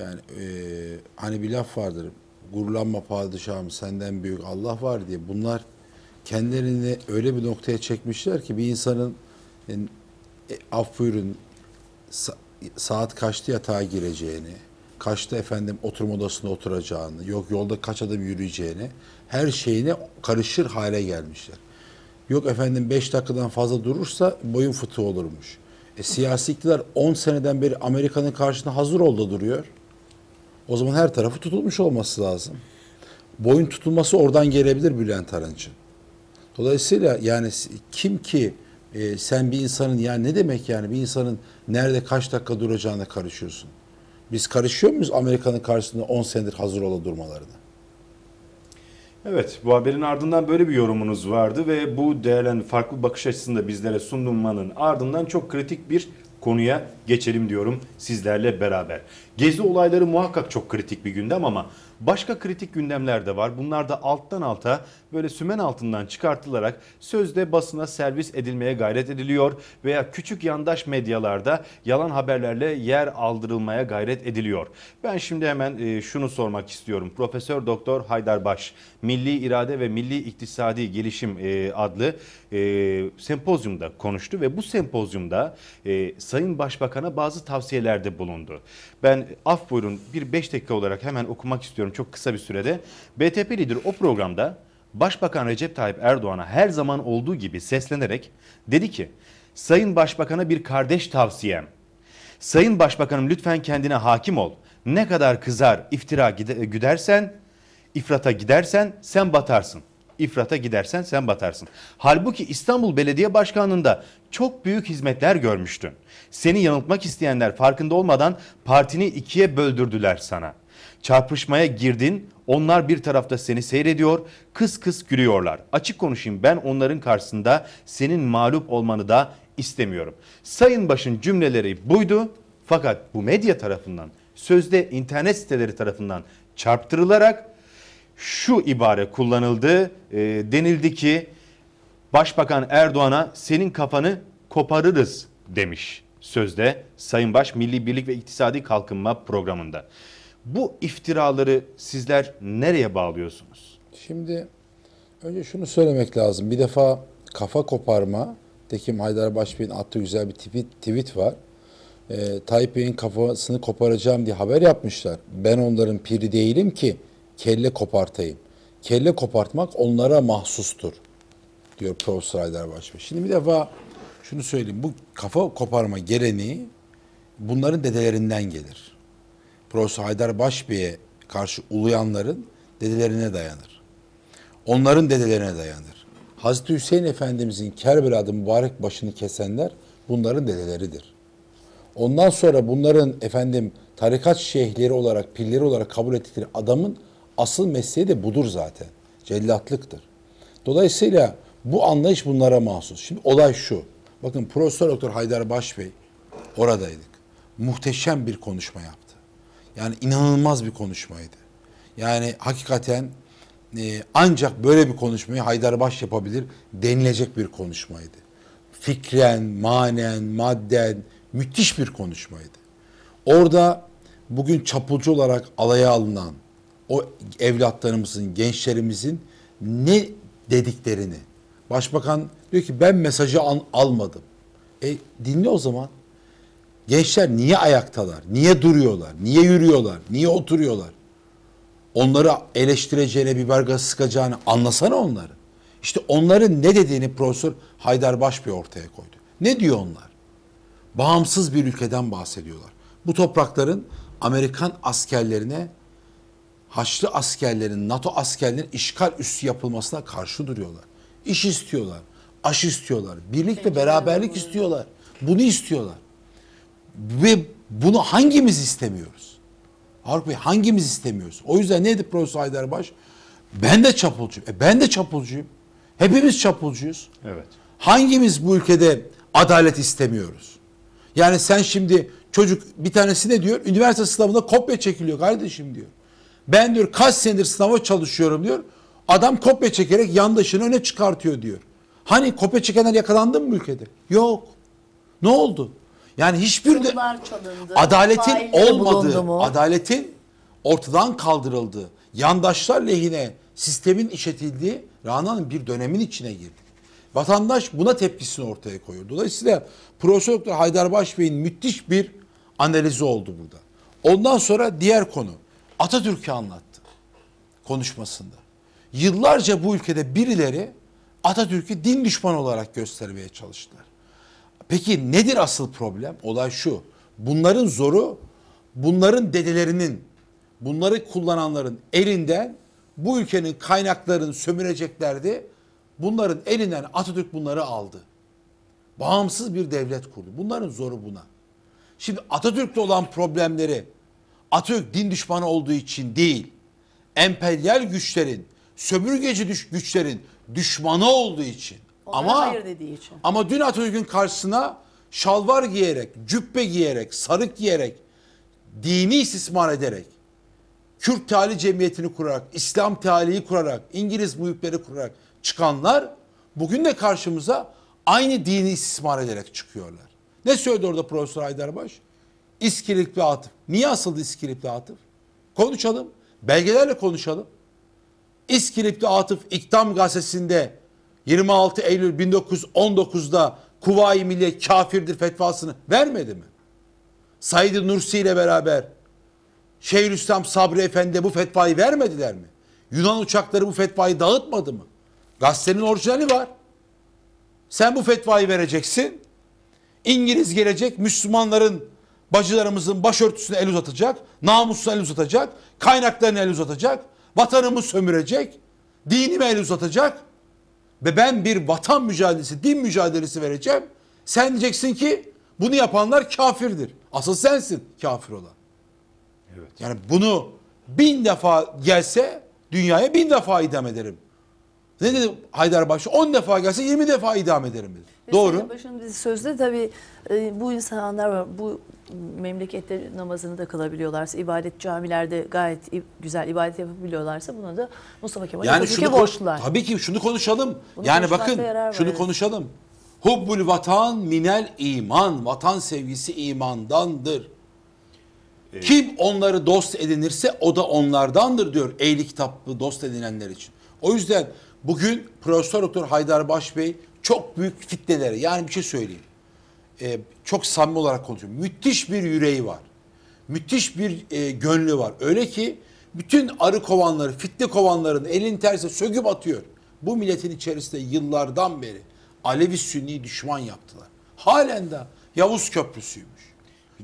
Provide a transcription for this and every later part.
Yani e, hani bir laf vardır. Gururlanma padişahım senden büyük Allah var diye. Bunlar kendilerini öyle bir noktaya çekmişler ki bir insanın e, e, af buyurun sa- saat kaçta yatağa gireceğini, kaçta efendim oturma odasında oturacağını, yok yolda kaç adım yürüyeceğini her şeyine karışır hale gelmişler. Yok efendim 5 dakikadan fazla durursa boyun fıtığı olurmuş. E, siyasi iktidar 10 seneden beri Amerika'nın karşısında hazır oldu duruyor. O zaman her tarafı tutulmuş olması lazım. Boyun tutulması oradan gelebilir Bülent Arınç'ın. Dolayısıyla yani kim ki e, sen bir insanın yani ne demek yani bir insanın nerede kaç dakika duracağına karışıyorsun. Biz karışıyor muyuz Amerika'nın karşısında 10 senedir hazır ola durmalarına? Evet, bu haberin ardından böyle bir yorumunuz vardı ve bu değerlen farklı bakış açısını da bizlere sunulmanın ardından çok kritik bir konuya geçelim diyorum sizlerle beraber. Gezi olayları muhakkak çok kritik bir gündem ama başka kritik gündemler de var. Bunlar da alttan alta böyle sümen altından çıkartılarak sözde basına servis edilmeye gayret ediliyor veya küçük yandaş medyalarda yalan haberlerle yer aldırılmaya gayret ediliyor. Ben şimdi hemen e, şunu sormak istiyorum. Profesör Doktor Haydar Baş, Milli İrade ve Milli İktisadi Gelişim e, adlı e, sempozyumda konuştu ve bu sempozyumda Sayın Başbakan'a bazı tavsiyelerde bulundu. Ben af buyurun bir 5 dakika olarak hemen okumak istiyorum çok kısa bir sürede. BTP lideri o programda Başbakan Recep Tayyip Erdoğan'a her zaman olduğu gibi seslenerek dedi ki Sayın Başbakan'a bir kardeş tavsiyem. Sayın Başbakanım lütfen kendine hakim ol. Ne kadar kızar, iftira güdersen, ifrata gidersen sen batarsın. İfrata gidersen sen batarsın. Halbuki İstanbul Belediye Başkanlığı'nda çok büyük hizmetler görmüştün. Seni yanıltmak isteyenler farkında olmadan partini ikiye böldürdüler sana. Çarpışmaya girdin, onlar bir tarafta seni seyrediyor, kıs kıs gülüyorlar. Açık konuşayım ben onların karşısında senin mağlup olmanı da istemiyorum. Sayın Baş'ın cümleleri buydu fakat bu medya tarafından, sözde internet siteleri tarafından çarptırılarak şu ibare kullanıldı. E, denildi ki Başbakan Erdoğan'a senin kafanı koparırız demiş sözde Sayın Baş Milli Birlik ve İktisadi Kalkınma programında. Bu iftiraları sizler nereye bağlıyorsunuz? Şimdi önce şunu söylemek lazım. Bir defa kafa koparma, Tekim Haydar Başbey'in attığı güzel bir tweet, tweet var. Ee, Tayyip Bey'in kafasını koparacağım diye haber yapmışlar. Ben onların piri değilim ki kelle kopartayım. Kelle kopartmak onlara mahsustur diyor Profesör Haydar Başbey. Şimdi bir defa şunu söyleyeyim. Bu kafa koparma geleneği bunların dedelerinden gelir. Profesör Haydar Başbey'e karşı uluyanların dedelerine dayanır. Onların dedelerine dayanır. Hazreti Hüseyin Efendimizin Kerbela'da mübarek başını kesenler bunların dedeleridir. Ondan sonra bunların efendim tarikat şeyhleri olarak, pilleri olarak kabul ettikleri adamın asıl mesleği de budur zaten. Cellatlıktır. Dolayısıyla bu anlayış bunlara mahsus. Şimdi olay şu. Bakın Profesör Doktor Haydar Başbey oradaydık. Muhteşem bir konuşma yaptı. Yani inanılmaz bir konuşmaydı. Yani hakikaten e, ancak böyle bir konuşmayı Haydar Baş yapabilir denilecek bir konuşmaydı. Fikren, manen, madden müthiş bir konuşmaydı. Orada bugün çapulcu olarak alaya alınan o evlatlarımızın, gençlerimizin ne dediklerini Başbakan diyor ki ben mesajı al- almadım. E dinle o zaman. Gençler niye ayaktalar? Niye duruyorlar? Niye yürüyorlar? Niye oturuyorlar? Onları eleştireceğine, biber gazı sıkacağını anlasana onları. İşte onların ne dediğini Profesör Haydar Başbey ortaya koydu. Ne diyor onlar? Bağımsız bir ülkeden bahsediyorlar. Bu toprakların Amerikan askerlerine Haçlı askerlerin, NATO askerlerin işgal üssü yapılmasına karşı duruyorlar. İş istiyorlar, aş istiyorlar, birlik ve beraberlik istiyorlar. Bunu istiyorlar. Ve bunu hangimiz istemiyoruz? Haruk Bey hangimiz istemiyoruz? O yüzden neydi Profesör Haydarbaş? Ben de çapulcuyum. E ben de çapulcuyum. Hepimiz çapulcuyuz. Evet. Hangimiz bu ülkede adalet istemiyoruz? Yani sen şimdi çocuk bir tanesi ne diyor? Üniversite sınavında kopya çekiliyor kardeşim diyor. Ben diyor kaç senedir sınava çalışıyorum diyor. Adam kopya çekerek yandaşını öne çıkartıyor diyor. Hani kopya çekenler yakalandı mı bu ülkede? Yok. Ne oldu? Yani hiçbir de çalındı. adaletin olmadığı, adaletin ortadan kaldırıldığı, yandaşlar lehine sistemin işletildiği Rana'nın bir dönemin içine girdi. Vatandaş buna tepkisini ortaya koyuyor. Dolayısıyla Profesör Doktor Haydar Başbey'in müthiş bir analizi oldu burada. Ondan sonra diğer konu Atatürk'ü anlattı konuşmasında. Yıllarca bu ülkede birileri Atatürk'ü din düşmanı olarak göstermeye çalıştılar. Peki nedir asıl problem? Olay şu. Bunların zoru bunların dedelerinin, bunları kullananların elinden bu ülkenin kaynaklarını sömüreceklerdi. Bunların elinden Atatürk bunları aldı. Bağımsız bir devlet kurdu. Bunların zoru buna. Şimdi Atatürk'le olan problemleri Atatürk din düşmanı olduğu için değil, emperyal güçlerin, sömürgeci güçlerin düşmanı olduğu için. Onlara ama hayır dediği için. ama dün Atatürk'ün karşısına şalvar giyerek, cübbe giyerek, sarık giyerek, dini istismar ederek, Kürt Teali Cemiyeti'ni kurarak, İslam Teali'yi kurarak, İngiliz muhipleri kurarak çıkanlar bugün de karşımıza aynı dini istismar ederek çıkıyorlar. Ne söyledi orada Profesör Haydarbaş? İskilipli Atıf. Niye asıldı İskilipli Atıf? Konuşalım. Belgelerle konuşalım. İskilipli Atıf İktam Gazetesi'nde 26 Eylül 1919'da Kuvayi Milliye kafirdir fetvasını vermedi mi? Said Nursi ile beraber Şeyhülislam Sabri Efendi bu fetvayı vermediler mi? Yunan uçakları bu fetvayı dağıtmadı mı? Gazetenin orijinali var. Sen bu fetvayı vereceksin. İngiliz gelecek Müslümanların bacılarımızın başörtüsüne el uzatacak, namusuna el uzatacak, kaynaklarına el uzatacak, vatanımı sömürecek, dinime el uzatacak ve ben bir vatan mücadelesi, din mücadelesi vereceğim. Sen diyeceksin ki bunu yapanlar kafirdir. Asıl sensin kafir olan. Evet. Yani bunu bin defa gelse dünyaya bin defa idam ederim. Ne dedi Haydarbaşı? On defa gelse yirmi defa idam ederim dedi. Ve Doğru. Sayın Başkanım biz sözde tabii e, bu insanlar var. Bu memlekette namazını da kılabiliyorlarsa, ibadet camilerde gayet güzel ibadet yapabiliyorlarsa buna da Mustafa Kemal Yani şunu borçlular. tabii ki şunu konuşalım. Bunu yani bakın şunu evet. konuşalım. Hubbul vatan minel iman. Vatan sevgisi imandandır. Kim onları dost edinirse o da onlardandır diyor ehli kitaplı dost edinenler için. O yüzden bugün Profesör Doktor Haydar Baş Bey çok büyük fitnelere yani bir şey söyleyeyim. Ee, çok samimi olarak konuşuyorum. Müthiş bir yüreği var. Müthiş bir e, gönlü var. Öyle ki bütün arı kovanları, fitne kovanların elini terse söküp atıyor. Bu milletin içerisinde yıllardan beri Alevi Sünni düşman yaptılar. Halen de Yavuz Köprüsü'ymüş.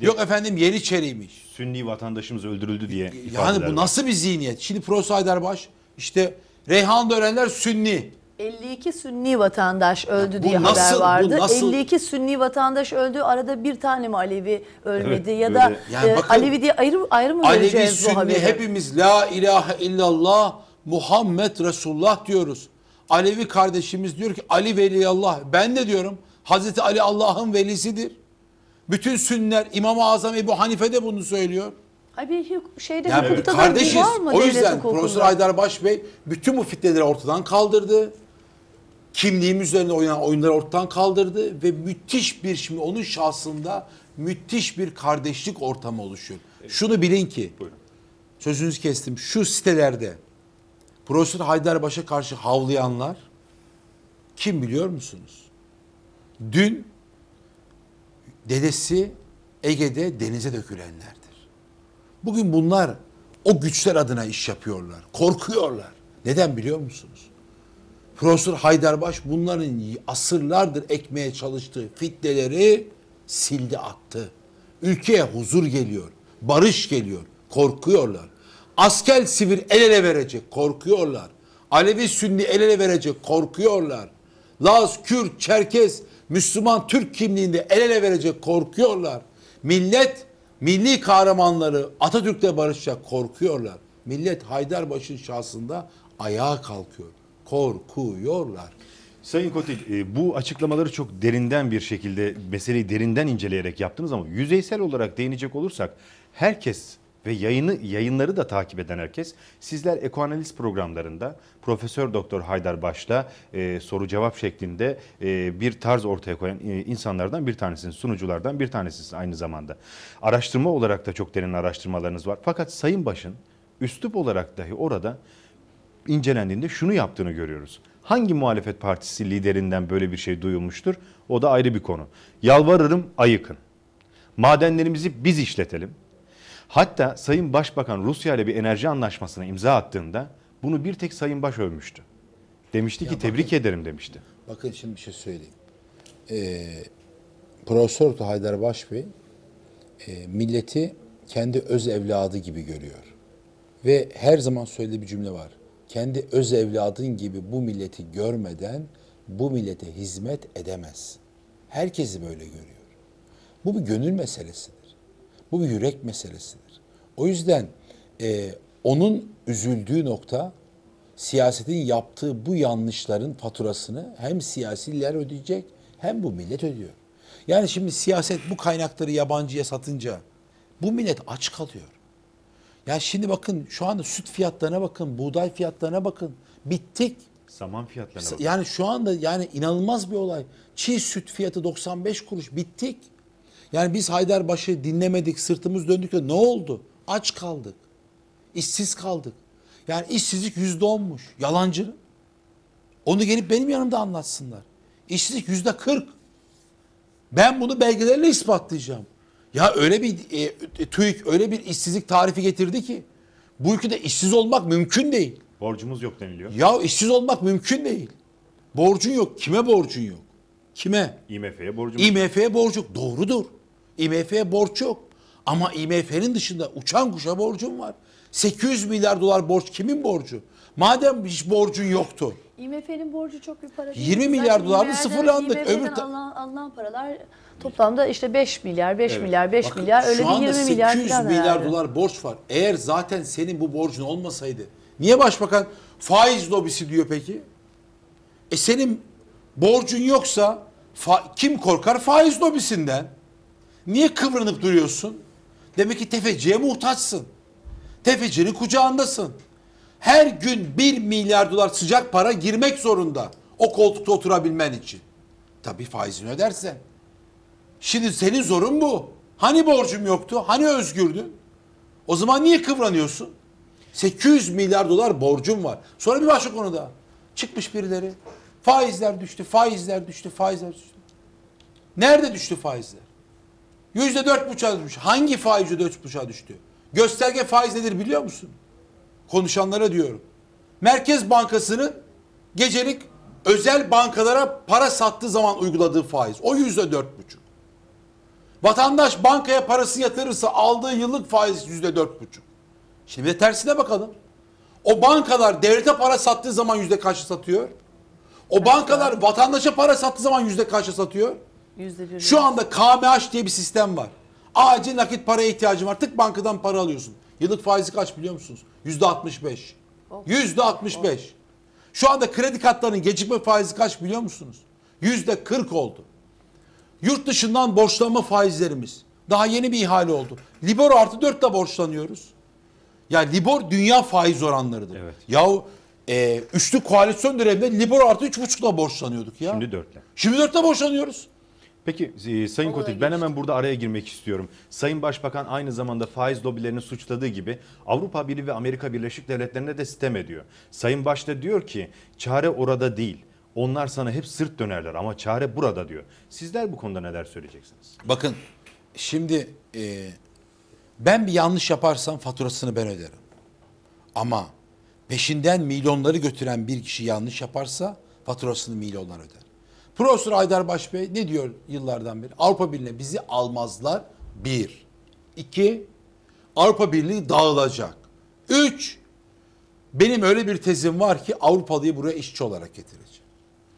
de- Yok efendim Yeniçeri'ymiş. Sünni vatandaşımız öldürüldü diye Yani bu var. nasıl bir zihniyet? Şimdi Profesör Haydarbaş işte Reyhan'da ölenler Sünni. 52 Sünni vatandaş öldü bu diye nasıl- haber bu vardı. nasıl- 52 Sünni vatandaş öldü. Arada bir tane mi Alevi ölmedi Evet, ya da. Yani e, bakın, Alevi diye ayrı ayrı mı Alevi vereceğiz bu Sünni haberi? hepimiz la ilahe illallah Muhammed Resulullah diyoruz. Alevi kardeşimiz diyor ki Ali Veliyallah. Ben de diyorum Hazreti Ali Allah'ın velisidir. Bütün Sünniler İmam-ı Azam Ebu Hanife de bunu söylüyor. Ay bir huk- şeyde Yani hukukta da bu kardeşiz. var mı O devlet yüzden hukukunda? Profesör Haydarbaş Bey bütün bu fitneleri ortadan kaldırdı. Kimliğimiz üzerine oynanan oyunları ortadan kaldırdı ve müthiş bir şimdi onun şahsında müthiş bir kardeşlik ortamı oluşuyor. Şunu bilin ki Buyurun. sözünüzü kestim. Şu sitelerde Profesör Haydarbaş'a karşı havlayanlar kim biliyor musunuz? Dün dedesi Ege'de denize dökülenlerdir. Bugün bunlar o güçler adına iş yapıyorlar. Korkuyorlar. Neden biliyor musunuz? Profesör Haydarbaş bunların asırlardır ekmeye çalıştığı fitneleri sildi attı. Ülkeye huzur geliyor, barış geliyor, korkuyorlar. Asker sivil el ele verecek, korkuyorlar. Alevi Sünni el ele verecek, korkuyorlar. Laz, Kürt, Çerkez, Müslüman, Türk kimliğinde el ele verecek, korkuyorlar. Millet, milli kahramanları Atatürk'le barışacak, korkuyorlar. Millet Haydarbaş'ın şahsında ayağa kalkıyor. Korkuyorlar. Sayın Kotil e, bu açıklamaları çok derinden bir şekilde meseleyi derinden inceleyerek yaptınız ama yüzeysel olarak değinecek olursak herkes ve yayını yayınları da takip eden herkes sizler ekoanaliz programlarında Profesör Doktor Haydar Baş'la e, soru cevap şeklinde e, bir tarz ortaya koyan e, insanlardan bir tanesiniz, sunuculardan bir tanesiniz aynı zamanda. Araştırma olarak da çok derin araştırmalarınız var. Fakat Sayın Baş'ın üslup olarak dahi orada incelendiğinde şunu yaptığını görüyoruz. Hangi muhalefet partisi liderinden böyle bir şey duyulmuştur? O da ayrı bir konu. Yalvarırım ayıkın. Madenlerimizi biz işletelim. Hatta Sayın Başbakan Rusya ile bir enerji anlaşmasına imza attığında bunu bir tek Sayın Baş övmüştü. Demişti ki tebrik ederim demişti. Bakın şimdi bir şey söyleyeyim. Ee, Profesör Haydar Baş Bey e, milleti kendi öz evladı gibi görüyor. Ve her zaman söylediği bir cümle var. Kendi öz evladın gibi bu milleti görmeden bu millete hizmet edemez. Herkesi böyle görüyor. Bu bir gönül meselesidir. Bu bir yürek meselesidir. O yüzden e, onun üzüldüğü nokta siyasetin yaptığı bu yanlışların faturasını hem siyasiler ödeyecek hem bu millet ödüyor. Yani şimdi siyaset bu kaynakları yabancıya satınca bu millet aç kalıyor. Ya şimdi bakın şu anda süt fiyatlarına bakın, buğday fiyatlarına bakın. Bittik. Saman fiyatlarına bakın. Yani şu anda yani inanılmaz bir olay. Çiğ süt fiyatı 95 kuruş. Bittik. Yani biz Haydarbaş'ı dinlemedik, sırtımız döndük de ne oldu? Aç kaldık. İşsiz kaldık. Yani işsizlik yüzde onmuş. Yalancı. Onu gelip benim yanımda anlatsınlar. İşsizlik yüzde kırk. Ben bunu belgelerle ispatlayacağım. Ya öyle bir e, e, TÜİK öyle bir işsizlik tarifi getirdi ki bu ülkede işsiz olmak mümkün değil. Borcumuz yok deniliyor. Ya işsiz olmak mümkün değil. Borcun yok. Kime borcun yok? Kime? IMF'ye borcumuz yok. IMF'ye borç yok. Doğrudur. IMF'ye borç yok. Ama IMF'nin dışında uçan kuşa borcun var. 800 milyar dolar borç kimin borcu? Madem hiç borcun yoktu. IMF'nin borcu çok bir para değil. 20 milyar IMF'den sıfırlandık. Öbür alınan, alınan paralar toplamda işte 5 milyar, 5 Evet. milyar, 5 Bakın, milyar öyle şu bir anda 20 milyar 800 falan milyar herhalde. dolar borç var. Eğer zaten senin bu borcun olmasaydı niye başbakan faiz lobisi diyor peki? E senin borcun yoksa kim korkar faiz lobisinden? Niye kıvranıp duruyorsun? Demek ki tefeciye muhtaçsın. Tefecinin kucağındasın. Her gün 1 milyar dolar sıcak para girmek zorunda. O koltukta oturabilmen için. Tabii faizini ödersen. Şimdi senin zorun bu. Hani borcum yoktu? Hani özgürdün? O zaman niye kıvranıyorsun? 800 milyar dolar borcum var. Sonra bir başka konuda çıkmış birileri. Faizler düştü, faizler düştü, faizler düştü. Nerede düştü faizler? Yüzde dört buçuğa düşmüş. Hangi faiz yüzde dört buçuğa düştü? Gösterge faiz nedir biliyor musun? Konuşanlara diyorum. Merkez Bankası'nın gecelik özel bankalara para sattığı zaman uyguladığı faiz. O yüzde dört buçuk. Vatandaş bankaya parasını yatırırsa aldığı yıllık faiz yüzde dört buçuk. Şimdi de tersine bakalım. O bankalar devlete para sattığı zaman yüzde kaçı satıyor? O bankalar vatandaşa para sattığı zaman yüzde kaçı satıyor? Yüzde bir. Şu anda KMH diye bir sistem var. Acil nakit paraya ihtiyacın var. Tık bankadan para alıyorsun. Yıllık faizi kaç biliyor musunuz? Yüzde 65. Yüzde 65. Şu anda kredi kartlarının gecikme faizi kaç biliyor musunuz? Yüzde 40 oldu. Yurt dışından borçlanma faizlerimiz. Daha yeni bir ihale oldu. Libor artı 4 ile borçlanıyoruz. Ya Libor dünya faiz oranlarıdır. Evet. Yahu e, üçlü koalisyon döneminde Libor artı 3,5'la borçlanıyorduk ya. Şimdi dörtle. Şimdi 4'le borçlanıyoruz. Peki e, Sayın Kotik ben hemen burada araya girmek istiyorum. Sayın Başbakan aynı zamanda faiz lobilerini suçladığı gibi Avrupa Birliği ve Amerika Birleşik Devletleri'ne de sitem ediyor. Sayın Baş da diyor ki çare orada değil. Onlar sana hep sırt dönerler ama çare burada diyor. Sizler bu konuda neler söyleyeceksiniz? Bakın şimdi e, ben bir yanlış yaparsam faturasını ben öderim. Ama peşinden milyonları götüren bir kişi yanlış yaparsa faturasını milyonlar öder. Profesör Aydarbaş Bey ne diyor yıllardan beri? Avrupa Birliği'ne bizi almazlar. Bir. İki. Avrupa Birliği dağılacak. Üç. Benim öyle bir tezim var ki Avrupalıyı buraya işçi olarak getireceğim.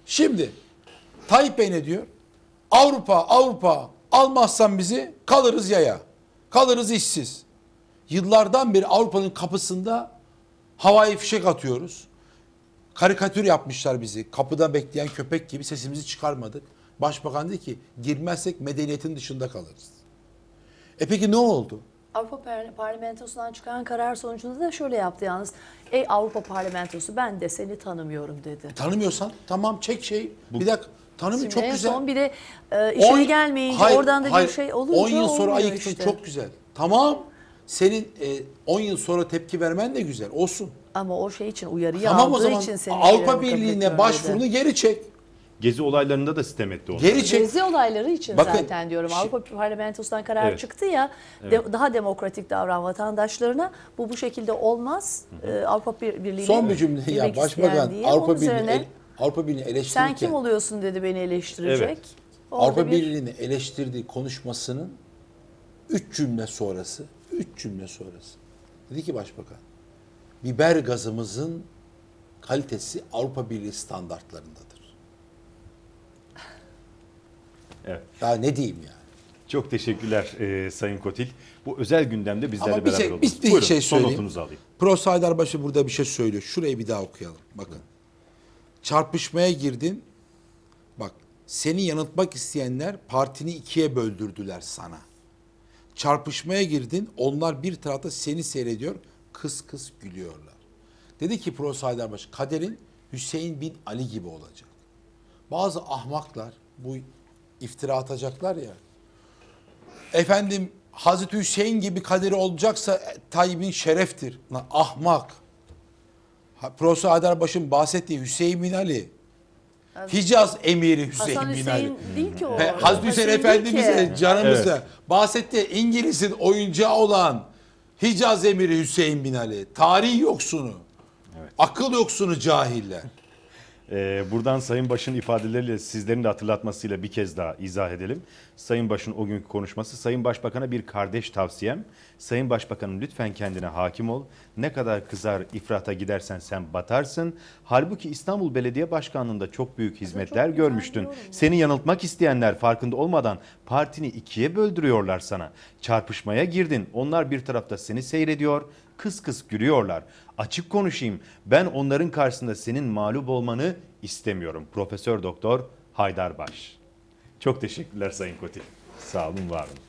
Şimdi Tayyip Bey ne diyor? Avrupa, Avrupa almazsan bizi kalırız yaya. Kalırız işsiz. Yıllardan beri Avrupa'nın kapısında havai fişek atıyoruz. Karikatür yapmışlar bizi. Kapıda bekleyen köpek gibi sesimizi çıkarmadık. Başbakan dedi ki girmezsek medeniyetin dışında kalırız. E peki ne oldu? Avrupa Par- Parlamentosu'ndan çıkan karar sonucunda da şöyle yaptı yalnız. Ey Avrupa Parlamentosu ben de seni tanımıyorum dedi. Tanımıyorsan tamam çek şey. Bir dakika tanımıyor çok güzel. son bir de e, işe On- gelmeyince Hayır, oradan da hayır. bir şey olunca 10 yıl sonra ayıktın işte. çok güzel. Tamam. Senin e, 10 yıl sonra tepki vermen de güzel. Olsun. Ama o şey için uyarıyı Tamam o aldığı zaman için seni Avrupa kabul Birliği'ne dedi. başvurunu geri çek. Gezi olaylarında da sitem etti onlar. Geri çek. Gezi olayları için Bakın, zaten diyorum. şi- Avrupa Parlamentosu'ndan karar Evet. çıktı ya. de- daha demokratik davran vatandaşlarına. Bu bu şekilde olmaz. Ee, Avrupa Bir- Birliği'ne Son bir cümle ya girmek Başbakan diye. Avrupa Onun Birliği'ni üzerine el- Avrupa Birliği'ni eleştirirken sen kim oluyorsun dedi beni eleştirecek. Evet. Orada Avrupa bir- Birliği'ni eleştirdiği konuşmasının 3 cümle sonrası 3 cümle sonrası dedi ki Başbakan biber gazımızın kalitesi Avrupa Birliği standartlarındadır. Evet. Daha ne diyeyim yani? Çok teşekkürler e, Sayın Kotil. Bu özel gündemde bizlerle Ama bir beraber şey, oldunuz. bir, bir Buyurun, şey son söyleyeyim. notunuzu alayım. Prof. Haydarbaşı burada bir şey söylüyor. Şurayı bir daha okuyalım. Bakın. Çarpışmaya girdin. Bak seni yanıltmak isteyenler partini ikiye böldürdüler sana. Çarpışmaya girdin. Onlar bir tarafta seni seyrediyor. Kıs kıs gülüyorlar. Dedi ki Prof. Haydarbaşı kaderin Hüseyin bin Ali gibi olacak. Bazı ahmaklar bu iftira atacaklar ya. Efendim Hazreti Hüseyin gibi kaderi olacaksa e, Tayyip'in şereftir. Lan ahmak. Profesör Haydarbaş'ın bahsettiği Hüseyin bin Ali. Hicaz emiri Hüseyin Hasan bin Hüseyin Ali. değil ki o. Hazreti Hüseyin değil Efendimiz'e ki. canımızla bahsettiği İngiliz'in oyuncağı olan Hicaz emiri Hüseyin bin Ali. Tarih yoksunu. Akıl yoksunu cahiller. Ee, buradan Sayın Baş'ın ifadeleriyle sizlerin de hatırlatmasıyla bir kez daha izah edelim. Sayın Baş'ın o günkü konuşması Sayın Başbakan'a bir kardeş tavsiyem. Sayın Başbakanım lütfen kendine hakim ol. Ne kadar kızar ifrata gidersen sen batarsın. Halbuki İstanbul Belediye Başkanlığı'nda çok büyük hizmetler güzel görmüştün. Seni yanıltmak isteyenler farkında olmadan partini ikiye böldürüyorlar sana. Çarpışmaya girdin. Onlar bir tarafta seni seyrediyor. Kıs kıs gülüyorlar. Açık konuşayım. Ben onların karşısında senin mağlup olmanı istemiyorum. Profesör Doktor Haydar Baş. Çok teşekkürler Sayın Kotil. Sağ olun, var olun.